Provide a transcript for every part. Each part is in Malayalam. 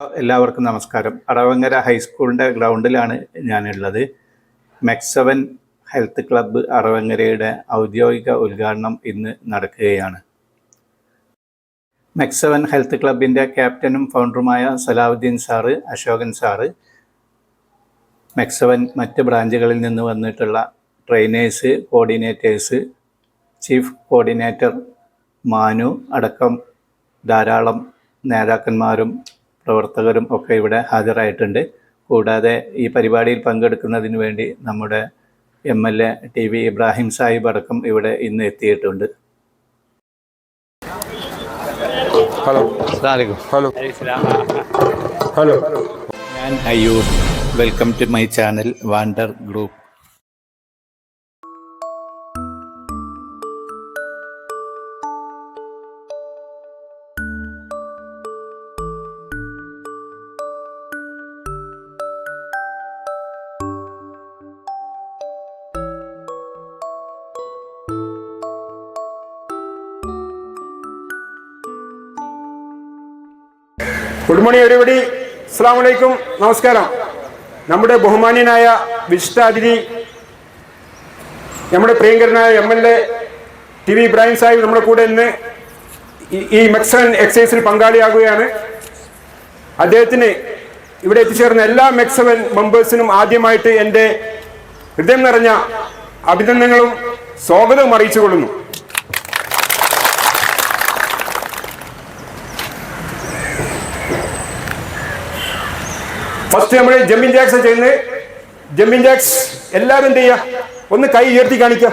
എല്ലാവർക്കും നമസ്കാരം. അടവങ്ങര ഹൈസ്കൂളിന്റെ ഗ്രൗണ്ടിലാണ് ഞാനുള്ളത്. മെക്സവൻ ഹെൽത്ത് ക്ലബ്ബ് അറവങ്ങരയുടെ ഔദ്യോഗിക ഉദ്ഘാടനം ഇന്ന് നടക്കുകയാണ്. മെക്സവൻ ഹെൽത്ത് ക്ലബിന്റെ ക്യാപ്റ്റനും ഫൗണ്ടറുമായ സലാവുദ്ദീൻ സാറ് അശോകൻ സാറ് മെക്സവൻ മറ്റ് ബ്രാഞ്ചുകളിൽ നിന്ന് വന്നിട്ടുള്ള trainers coordinators chief coordinator Manu അടക്കം ധാരാളം നേതാക്കന്മാരും പ്രവർത്തകരും ഒക്കെ ഇവിടെ ഹാജരായിട്ടുണ്ട്. കൂടാതെ ഈ പരിപാടിയിൽ പങ്കെടുക്കുന്നതിന് വേണ്ടി നമ്മുടെ M L A T V Ibrahim Sahib അടക്കം ഇവിടെ ഇന്ന് എത്തിയിട്ടുണ്ട്. ഹലോ. ഹലോ. ഹലോ. ഞാൻ Ayyur welcome to my channel wander group. Good morning everybody അസ്സാം വലൈക്കും നമസ്കാരം നമ്മുടെ ബഹുമാന്യനായ വിശിഷ്ടാതിഥി നമ്മുടെ പ്രിയങ്കരനായ M L A T V Ibrahim Sahib നമ്മുടെ കൂടെ ഇന്ന് ഈ- മെക്സൺ എക്സൈസിൽ പങ്കാളിയാകുകയാണ്. അദ്ദേഹത്തിന് ഇവിടെ എത്തിച്ചേർന്ന എല്ലാ മെക്സവൻ മെമ്പേഴ്സിനും ആദ്യമായിട്ട് എന്റെ ഹൃദയം നിറഞ്ഞ അഭിനന്ദനങ്ങളും സ്വാഗതവും അറിയിച്ചുകൊള്ളുന്നു. ഫസ്റ്റ് നമ്മൾ ജമ്പിൻ ജാക്സ് ചെയ്യുന്നത്. ജമ്പിൻ ജാക്സ് എല്ലാവരും എന്ത് ചെയ്യുക? ഒന്ന് കൈ ഉയർത്തി കാണിക്കുക.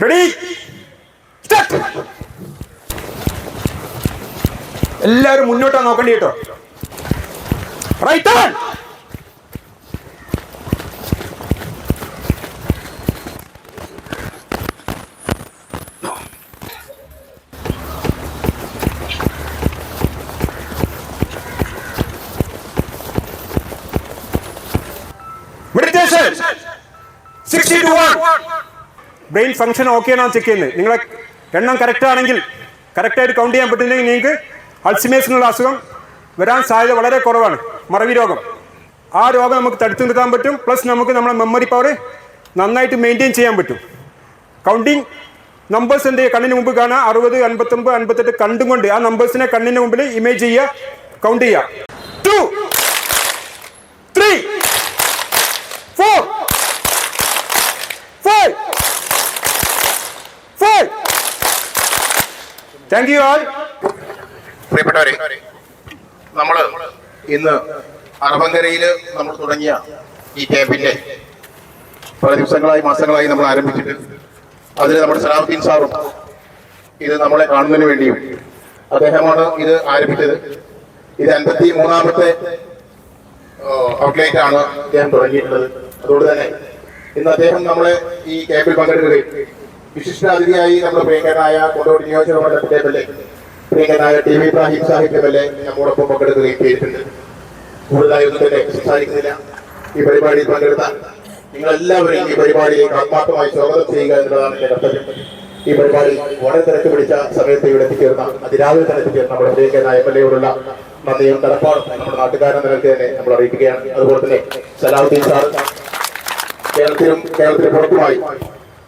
Ready? എല്ലാവരും മുന്നോട്ടാ നോക്കണ്ടി കേട്ടോ. Right on Meditation. Sixty two one brain function okay ആണോ ചെക്ക് ചെയ്യുന്നത്. നിങ്ങളെ എണ്ണം കറക്റ്റ് ആണെങ്കിൽ കറക്റ്റായിട്ട് കൗണ്ട് ചെയ്യാൻ പറ്റുന്നെങ്കിൽ നിങ്ങൾക്ക് അൾസിമേഴ്സ് എന്നുള്ള അസുഖം വരാൻ സാധ്യത വളരെ കുറവാണ്. മറവി രോഗം. ആ രോഗം നമുക്ക് തടുത്തു നിർത്താൻ പറ്റും. പ്ലസ് നമുക്ക് നമ്മുടെ മെമ്മറി പവർ നന്നായിട്ട് മെയിന്റെയിൻ ചെയ്യാൻ പറ്റും. കൗണ്ടിങ് നമ്പേഴ്സ് എന്ത് ചെയ്യുക? കണ്ണിന് മുമ്പ് കാണാം അറുപത് അൻപത്തൊമ്പത് അൻപത്തെട്ട് കണ്ടും കൊണ്ട് ആ നമ്പേഴ്സിനെ കണ്ണിന് മുമ്പിൽ ഇമേജ് ചെയ്യുക കൗണ്ട് ചെയ്യുക. ടു താങ്ക് യു ആൾ പ്രിയപ്പെട്ടവരെ നമ്മൾ ഇന്ന് അറബങ്കരയിൽ നമ്മൾ തുടങ്ങിയ ഈ ക്യാമ്പിന്റെ പല ദിവസങ്ങളായി മാസങ്ങളായി നമ്മൾ ആരംഭിച്ചിട്ട് അതിൽ നമ്മുടെ സലാഹുദ്ദീൻ സാറും ഇത് നമ്മളെ കാണുന്നതിന് വേണ്ടിയും അദ്ദേഹമാണ് ഇത് ആരംഭിച്ചത്. ഇത് അൻപത്തി മൂന്നാമത്തെ ഔട്ട്ലൈറ്റ് ആണ് അദ്ദേഹം തുടങ്ങിയിട്ടുള്ളത്. അതുകൊണ്ട് തന്നെ ഇന്ന് അദ്ദേഹം നമ്മളെ ഈ ക്യാമ്പിൽ പങ്കെടുക്കുകയും വിശിഷ്ടാതിഥിയായി നമ്മുടെ പ്രിയങ്കനായ കൊണ്ടോടി നിയോജക മണ്ഡലത്തിലെ M L A പ്രിയങ്കനായ T V Ibrahim Sahib M L A നമ്മോടൊപ്പം പങ്കെടുക്കുകയും ചെയ്തിട്ടുണ്ട്. കൂടുതലായി ഒന്നും തന്നെ സംസാരിക്കുന്നില്ല. ഈ പരിപാടിയിൽ പങ്കെടുത്ത നിങ്ങളെല്ലാവരെയും ഈ പരിപാടിയിലേക്ക് ആത്മാർത്ഥമായി സ്വാഗതം ചെയ്യുക എന്നുള്ളതാണ് എന്റെ കർത്തവ്യം. ഈ പരിപാടി വളരെ തിരക്ക് പിടിച്ച സമയത്ത് ഇവിടെ എത്തിച്ചേർന്ന അതിരാവിലെ തന്നെ എത്തിച്ചേർന്ന നമ്മുടെ പ്രിയങ്കനായ എം എൽ എയോടുള്ള നന്ദിയും കടപ്പാടും നമ്മുടെ നാട്ടുകാരൻ നിലയ്ക്ക് തന്നെ നമ്മൾ അറിയിക്കുകയാണ്. അതുപോലെ തന്നെ സലാഹുദ്ദീൻ സാർ കേരളത്തിലും കേരളത്തിന് പുറത്തുമായി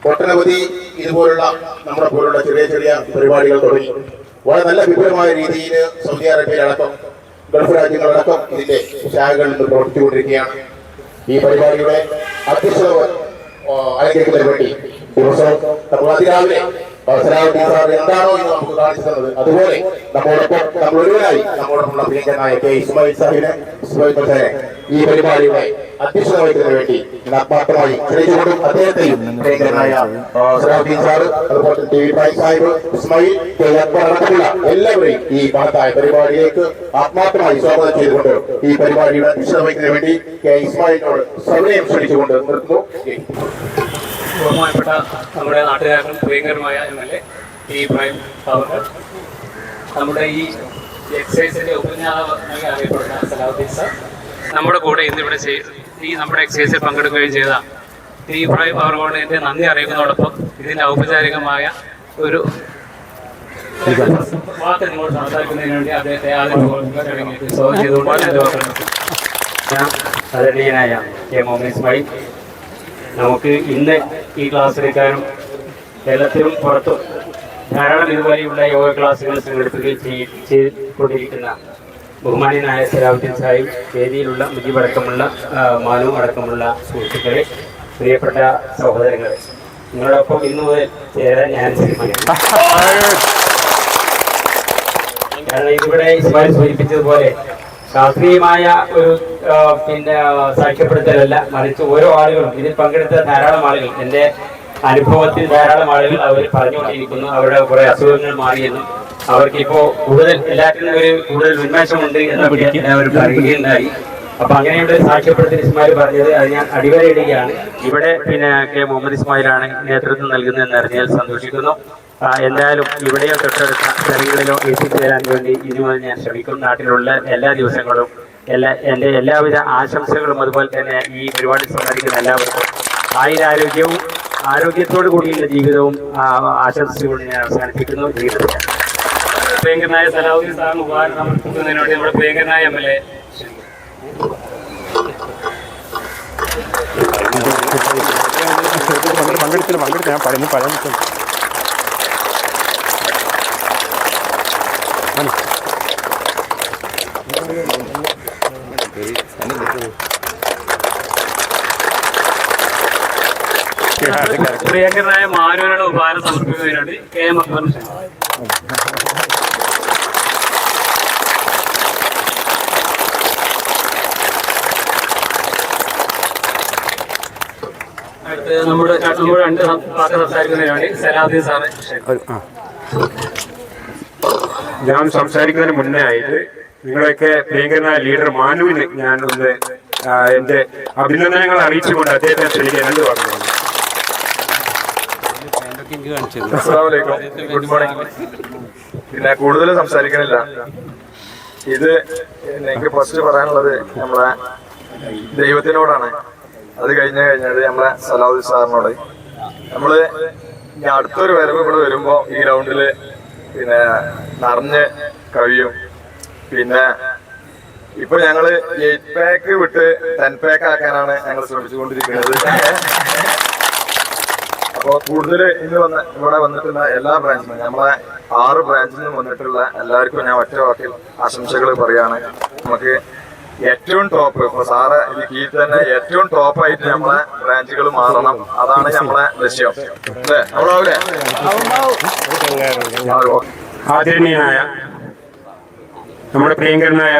ഒട്ടനവധി ഇതുപോലുള്ള നമ്മുടെ പോലുള്ള ചെറിയ ചെറിയ പരിപാടികൾ തുടങ്ങി. വളരെ നല്ല വിപുലമായ രീതിയിൽ സൗദി അറേബ്യയിലടക്കം ഗൾഫ് രാജ്യങ്ങളടക്കം ഇതിന്റെ ശാഖകളിൽ നിന്ന് പ്രവർത്തിച്ചുകൊണ്ടിരിക്കുകയാണ്. ഈ പരിപാടിയുടെ അധ്യക്ഷത അലങ്കരിക്കുന്നതിന് വേണ്ടി ദിവസവും അതിരാവിലെ സലാഹുദ്ദീൻ സാർ എന്താണോ തന്നത് അതുപോലെ നമ്മോടൊപ്പം നമ്മൾ ഒരുവനായി നമ്മോടൊപ്പമുള്ള പ്രിയങ്കനായ കെ. ഇസ്മായിൽ സാഹിബിനെ ഇസ്മായിൽ മത്സരെ ഈ പരിപാടിയുടെ അധ്യക്ഷത വഹിക്കുന്നതിന് വേണ്ടി ആത്മാർത്ഥമായി ക്ഷണിച്ചുകൊണ്ടും അദ്ദേഹത്തെയും പ്രിയങ്കരനായ സലാഹുദ്ദീൻ സാർ അതുപോലെ T V Ibrahim Sahib Ismail K. Akbar അടക്കമുള്ള എല്ലാവരെയും ഈ മഹത്തായ പരിപാടിയിലേക്ക് ആത്മാർത്ഥമായി സ്വാഗതം ചെയ്തുകൊണ്ട് ഈ പരിപാടിയുടെ അധ്യക്ഷത വഹിക്കുന്നതിന് വേണ്ടി കെ. ഇസ്മായിലിനോട് സൗകര്യം ക്ഷണിച്ചുകൊണ്ട് നിർത്തുന്നു. ബഹുമാനപ്പെട്ട നമ്മുടെ നാട്ടുകാരനും പ്രിയങ്കരമായ M L A T Ibrahim അവർക്ക് നമ്മുടെ ഈ എക്സൈസിന്റെ ഉപജ്ഞാതാവായി അറിയപ്പെടുന്ന സലാഹുദ്ദീൻ സാർ. നമ്മുടെ കൂടെ ഇന്നിവിടെ ഈ നമ്മുടെ എക്സൈസിൽ പങ്കെടുക്കുകയും ചെയ്ത ടി ഇബ്രാഹിം അവരോട് എന്റെ നന്ദി അറിയിക്കുന്നതോടൊപ്പം ഇതിന്റെ ഔപചാരികമായ ഒരു വാക്ക് കെ മുഹമ്മദ് ഇസ്മായിൽ. നമുക്ക് ഇന്ന് ഈ ക്ലാസ് എടുക്കാനും കേരളത്തിലും പുറത്തും ധാരാളം ഇതുപോലെയുള്ള യോഗ ക്ലാസ്സുകൾ സംഘടിപ്പിക്കുകയും ചെയ്തുകൊണ്ടിരിക്കുന്ന ബഹുമാനിയനായ സലാഹുദ്ദീൻ സാഹിബ് വേദിയിലുള്ള മുജീബ് അടക്കമുള്ള മാനു അടക്കമുള്ള സുഹൃത്തുക്കളെ പ്രിയപ്പെട്ട സഹോദരങ്ങളെ. നിങ്ങളോടൊപ്പം ഇന്ന് മുതൽ ചേരാൻ ഞാൻ തീരുമാനിച്ചു കാരണം ഇതിവിടെ ഇസ്മായിൽ സൂചിപ്പിച്ചതുപോലെ ശാസ്ത്രീയമായ ഒരു പിന്നെ സാക്ഷ്യപ്പെടുത്തലല്ല മറിച്ച് ഓരോ ആളുകളും ഇതിൽ പങ്കെടുത്ത ധാരാളം ആളുകൾ എന്റെ അനുഭവത്തിൽ ധാരാളം ആളുകൾ അവർ പറഞ്ഞുകൊണ്ടിരിക്കുന്നു അവരുടെ കുറെ അസുഖങ്ങൾ മാറിയെന്നും അവർക്ക് ഇപ്പോ കൂടുതൽ എല്ലാത്തിനും ഒരു കൂടുതൽ ഉന്മേഷമുണ്ട് എന്നൊക്കെ എല്ലാവരും പറയുകയുണ്ടായി. അപ്പൊ അങ്ങനെയുള്ള സാക്ഷ്യപ്പെടുത്തൽ ഇസ്മായിൽ പറഞ്ഞത് അത് ഞാൻ അടിവരയിടുകയാണ്. ഇവിടെ പിന്നെ കെ. മുഹമ്മദ് ഇസ്മായിലാണ് നേതൃത്വം നൽകുന്നത് എന്ന് അറിഞ്ഞാൽ സന്തോഷിക്കുന്നു. എന്തായാലും ഇവിടെയോ തൊട്ടടുത്ത സ്ഥലങ്ങളിലോ എത്തിച്ചേരാൻ വേണ്ടി ഇനി മുതൽ ഞാൻ ശ്രമിക്കും. നാട്ടിലുള്ള എല്ലാ ദിവസങ്ങളും എല്ലാ എന്റെ എല്ലാവിധ ആശംസകളും അതുപോലെ തന്നെ ഈ പരിപാടി സംസാരിക്കുന്ന എല്ലാവർക്കും ആയിരാരോഗ്യവും ആരോഗ്യത്തോടു കൂടിയുള്ള ജീവിതവും ആശംസകളും ഞാൻ അവസാനിപ്പിക്കുന്നു. ജീവിതത്തിൽ പ്രിയങ്കരനായ സലാഹുദ്ദീൻ സാറിന് ഉപഹാരം സമർപ്പിക്കുന്നതിന് വേണ്ടി നമ്മുടെ പ്രിയങ്കരനായ എം എൽ എ പങ്കെടുത്തില്ല പങ്കെടുത്ത് ഞാൻ പറഞ്ഞു പറയാൻ നിൽക്കുന്നു. പ്രിയങ്കരനായ മാനവരുടെ ഉപഹാരം സമർപ്പിക്കുന്നതിന് വേണ്ടി കെ എം അക്ബർ നമ്മുടെ നമ്മുടെ രണ്ട് വാക്ക് സംസാരിക്കുന്നതിന് വേണ്ടി സലാഹുദ്ദീൻ സാറെ. ഞാൻ സംസാരിക്കുന്നതിന് മുന്നേ ആയിട്ട് നിങ്ങളൊക്കെ പ്രിയങ്കരനായ ലീഡർ മാനുവിന് ഞാൻ ഒന്ന് എന്റെ അഭിനന്ദനങ്ങൾ അറിയിച്ചുകൊണ്ട് അദ്ദേഹത്തെ ക്ഷണിക്കാൻ രണ്ട് പറഞ്ഞു ഗുഡ് മോർണിംഗ്. പിന്നെ കൂടുതൽ സംസാരിക്കണില്ല. ഇത് എനിക്ക് ഫസ്റ്റ് പറയാനുള്ളത് നമ്മളെ ദൈവത്തിനോടാണ്. അത് കഴിഞ്ഞ് കഴിഞ്ഞാൽ നമ്മളെ സലാഹുദ്ദീൻ സാറിനോട്. നമ്മൾ അടുത്തൊരു വരവ് ഇവിടെ വരുമ്പോ ഈ ഗ്രൗണ്ടിൽ പിന്നെ നിറഞ്ഞ് കഴിയും. പിന്നെ ഇപ്പൊ ഞങ്ങൾ എയ്റ്റ് പാക്ക് വിട്ട് ടെൻ പാക്ക് ആക്കാനാണ് ഞങ്ങൾ ശ്രമിച്ചുകൊണ്ടിരിക്കുന്നത്. അപ്പോൾ കൂടുതൽ ഇന്ന് വന്ന ഇവിടെ വന്നിട്ടുള്ള എല്ലാ ബ്രാഞ്ചിനും നമ്മളെ ആറ് ബ്രാഞ്ചിൽ നിന്നും വന്നിട്ടുള്ള എല്ലാവർക്കും ഞാൻ ഒറ്റ വാക്കിൽ ആശംസകൾ പറയാണ്. നമുക്ക് ഏറ്റവും ടോപ്പ് ഇപ്പൊ സാറ് കീഴിൽ തന്നെ ഏറ്റവും ടോപ്പ് ആയിട്ട് നമ്മളെ ബ്രാഞ്ചുകൾ മാറണം. അതാണ് നമ്മളെ ലക്ഷ്യം. അല്ലേ? ആദരണീയനായ നമ്മുടെ പ്രിയങ്കരനായ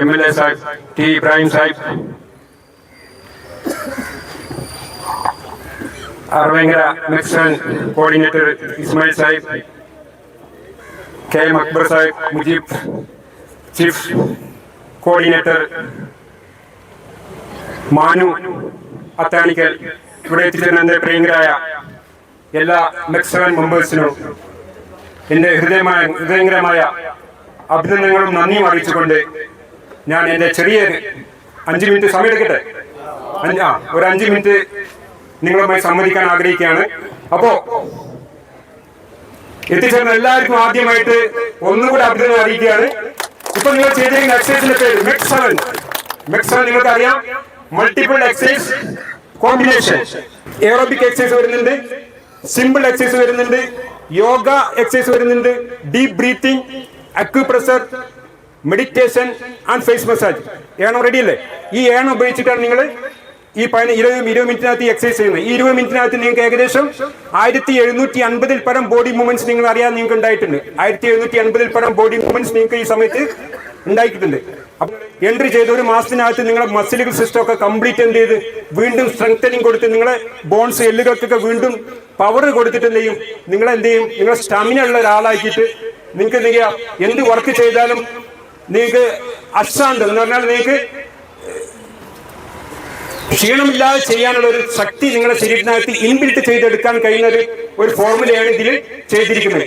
M L A Sahib T Ibrahim Sahib. Aravenkara Mixon coordinator Ismail Sahib. K M Akbar Sahib Mujeeb chief coordinator Manu Athanikkal. ഇവിടെ എത്തിച്ചേർന്ന എന്റെ പ്രിയങ്കരായ എല്ലാ മെക്സിക്കൻ മെമ്പേഴ്സിനും എന്റെ ഹൃദയമായ ഹൃദയങ്കരമായ അഭിനന്ദനങ്ങളും നന്ദിയും അറിയിച്ചുകൊണ്ട് ഞാൻ എന്റെ ചെറിയ അഞ്ച് മിനിറ്റ് സമയം എടുക്കട്ടെ അഞ്ച് ആ ഒരു അഞ്ച് മിനിറ്റ് നിങ്ങളുമായി സംവദിക്കാൻ ആഗ്രഹിക്കുകയാണ്. അപ്പോ എത്തിച്ചേർന്ന എല്ലാവർക്കും ആദ്യമായിട്ട് ഒന്നുകൂടെ അഭിനന്ദനം അറിയിക്കുകയാണ്. ഇപ്പൊ നിങ്ങൾ ചെയ്തിരിക്കുന്ന എക്സസൈസിന്റെ പേര് മിക്സ് സെവൻ മിക്സ് സെവൻ നിങ്ങൾക്ക് അറിയാം multiple exercise combination aerobic exercise വരുന്നുണ്ട്. സിമ്പിൾ എക്സസൈസ് വരുന്നുണ്ട്. യോഗ എക്സസൈസ് വരുന്നുണ്ട്. Deep breathing acupressure meditation and face massage ഏണോ ready അല്ലേ? ഈ ഏണം ഉപയോഗിച്ചിട്ടാണ് നിങ്ങൾ ഈ പതിന ഇരുപത് ഇരുപത് മിനിറ്റിനകത്ത് ഈ എക്സസൈസ് ചെയ്യുന്നത് ഈ ഇരുപത് മിനിറ്റിനകത്ത് നിങ്ങൾക്ക് ഏകദേശം ആയിരത്തി എഴുന്നൂറ്റി അൻപതിൽ പരം ബോഡി മൂവ്മെന്റ്സ് നിങ്ങൾ അറിയാൻ നിങ്ങൾക്ക് ഉണ്ടായിട്ടുണ്ട്. ആയിരത്തി എഴുന്നൂറ്റി അൻപതിൽ പരം ബോഡി മൂവ്മെന്റ്സ് നിങ്ങൾക്ക് ഈ സമയത്ത് ഉണ്ടായിട്ടുണ്ട്. അപ്പൊ എൻട്രി ചെയ്ത ഒരു മാസത്തിനകത്ത് നിങ്ങളുടെ മസിലുകൾ സിസ്റ്റം ഒക്കെ കംപ്ലീറ്റ് എന്ത് ചെയ്ത് വീണ്ടും സ്ട്രെങ്തനിങ് കൊടുത്ത് നിങ്ങളെ ബോൺസ് എല്ലുകൾക്കൊക്കെ വീണ്ടും പവർ കൊടുത്തിട്ട് എന്ത് ചെയ്യും? നിങ്ങൾ എന്ത് ചെയ്യും? നിങ്ങളെ സ്റ്റാമിന ഉള്ള ഒരാളാക്കിയിട്ട് നിങ്ങൾക്ക് എന്ത് ചെയ്യാം? എന്ത് വർക്ക് ചെയ്താലും നിങ്ങൾക്ക് അശാന്ത് എന്ന് പറഞ്ഞാൽ നിങ്ങൾക്ക് ക്ഷീണമില്ലാതെ ചെയ്യാനുള്ള ഒരു ശക്തി നിങ്ങളുടെ ശരീരത്തിനകത്ത് ഇൻബിൽറ്റ് ചെയ്തെടുക്കാൻ കഴിയുന്ന ഒരു ഒരു ഫോർമുലയാണ് ഇതിൽ ചെയ്തിരിക്കുന്നത്.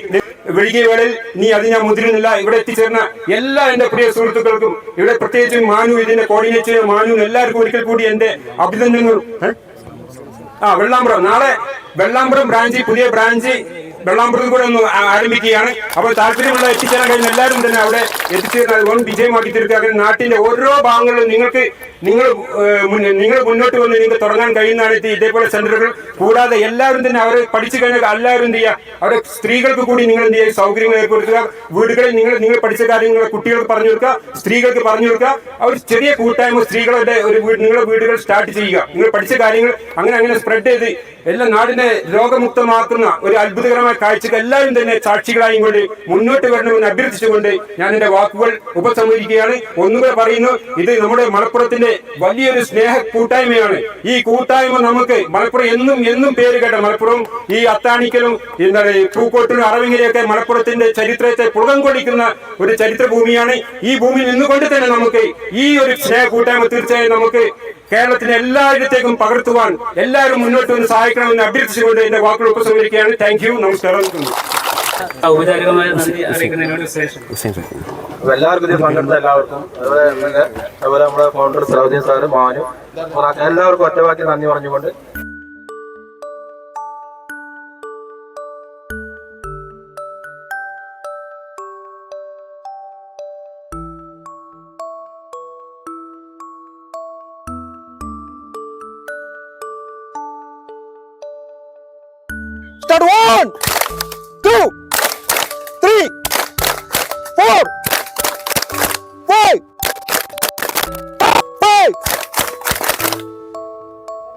വെളികിയ വേളയിൽ നീ അത് ഞാൻ മുതിരുന്നില്ല. ഇവിടെ എത്തിച്ചേർന്ന എല്ലാ എന്റെ പ്രിയ സുഹൃത്തുക്കൾക്കും ഇവിടെ പ്രത്യേകിച്ച് മാനു ഇതിന്റെ കോർഡിനേറ്റ് മാനു എല്ലാവർക്കും ഒരിക്കൽ കൂടി എന്റെ അഭിനന്ദനങ്ങൾ. ആ വെള്ളാമ്പുറം നാളെ വെള്ളാമ്പുറം ബ്രാഞ്ച് പുതിയ ബ്രാഞ്ച് വെള്ളാമ്പുറത്ത് കൂടെ ഒന്ന് ആരംഭിക്കുകയാണ്. അപ്പോൾ താല്പര്യമുള്ള എത്തിച്ചേരാൻ കഴിഞ്ഞ എല്ലാവരും തന്നെ അവിടെ എത്തിച്ചേരുന്ന അത് വൻ വിജയമാക്കി തീർക്കുക നാട്ടിന്റെ ഓരോ ഭാഗങ്ങളിലും നിങ്ങൾക്ക് നിങ്ങൾ നിങ്ങൾ മുന്നോട്ട് വന്ന് നിങ്ങൾക്ക് തുടങ്ങാൻ കഴിയുന്നതാണ് ഇത് ഇതേപോലെ സെന്ററുകൾ. കൂടാതെ എല്ലാവരും തന്നെ അവരെ പഠിച്ചു കഴിഞ്ഞാൽ എല്ലാവരും എന്ത് ചെയ്യുക അവിടെ സ്ത്രീകൾക്ക് കൂടി നിങ്ങൾ എന്ത് ചെയ്യുക സൗകര്യങ്ങൾ ഏർപ്പെടുത്തുക. വീടുകളിൽ നിങ്ങൾ നിങ്ങൾ പഠിച്ച കാര്യങ്ങൾ കുട്ടികൾക്ക് പറഞ്ഞു കൊടുക്കുക. സ്ത്രീകൾക്ക് പറഞ്ഞു കൊടുക്കുക. അവർ ചെറിയ കൂട്ടായ്മ സ്ത്രീകളുടെ ഒരു നിങ്ങളുടെ വീടുകൾ സ്റ്റാർട്ട് ചെയ്യുക. നിങ്ങൾ പഠിച്ച കാര്യങ്ങൾ അങ്ങനെ അങ്ങനെ സ്പ്രെഡ് ചെയ്ത് എല്ലാ നാടിനെ രോഗമുക്തമാക്കുന്ന ഒരു അത്ഭുതകരമായ കാഴ്ചക്ക് എല്ലാവരും തന്നെ സാക്ഷികളായും കൊണ്ട് മുന്നോട്ട് വരണമെന്ന് അഭ്യർത്ഥിച്ചുകൊണ്ട് ഞാൻ എന്റെ വാക്കുകൾ ഉപസംഹരിക്കുകയാണ്. ഒന്നുകൂടെ പറയുന്നു ഇത് നമ്മുടെ മലപ്പുറത്തിന്റെ വലിയൊരു സ്നേഹ കൂട്ടായ്മയാണ്. ഈ കൂട്ടായ്മ നമുക്ക് മലപ്പുറം എന്നും എന്നും പേര് കേട്ട മലപ്പുറം ഈ അത്താണിക്കലും എന്താണ് പൂക്കോട്ടിലും അറവിങ്ങനെയൊക്കെ മലപ്പുറത്തിന്റെ ചരിത്രത്തെ പുറം കൊള്ളിക്കുന്ന ഒരു ചരിത്ര ഭൂമിയാണ് ഈ ഭൂമിയിൽ നിന്നുകൊണ്ട് തന്നെ നമുക്ക് ഈ ഒരു സ്നേഹ കൂട്ടായ്മ തീർച്ചയായും നമുക്ക് കേരളത്തിലെ എല്ലായിടത്തേക്കും പകർത്തുവാൻ എല്ലാവരും മുന്നോട്ട് വന്ന് സഹായിക്കണമെന്ന് അഭ്യർത്ഥിച്ചുകൊണ്ട് എന്റെ വാക്കുകൾ ഉപസംഹരിക്കുകയാണ്. താങ്ക് യു നമസ്കാരം. ഔപചാരികമായ നന്ദി അറിയിക്കുന്നതിനോട് ശേഷം എല്ലാവർക്കും ഇതിൽ പങ്കെടുത്ത എല്ലാവർക്കും അതുപോലെ അതുപോലെ നമ്മുടെ ഫൗണ്ടർ സൗദി സാറ് മാനു എല്ലാവർക്കും ഒറ്റവാക്കി നന്ദി പറഞ്ഞുകൊണ്ട്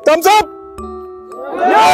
Thumbs up. Yeah!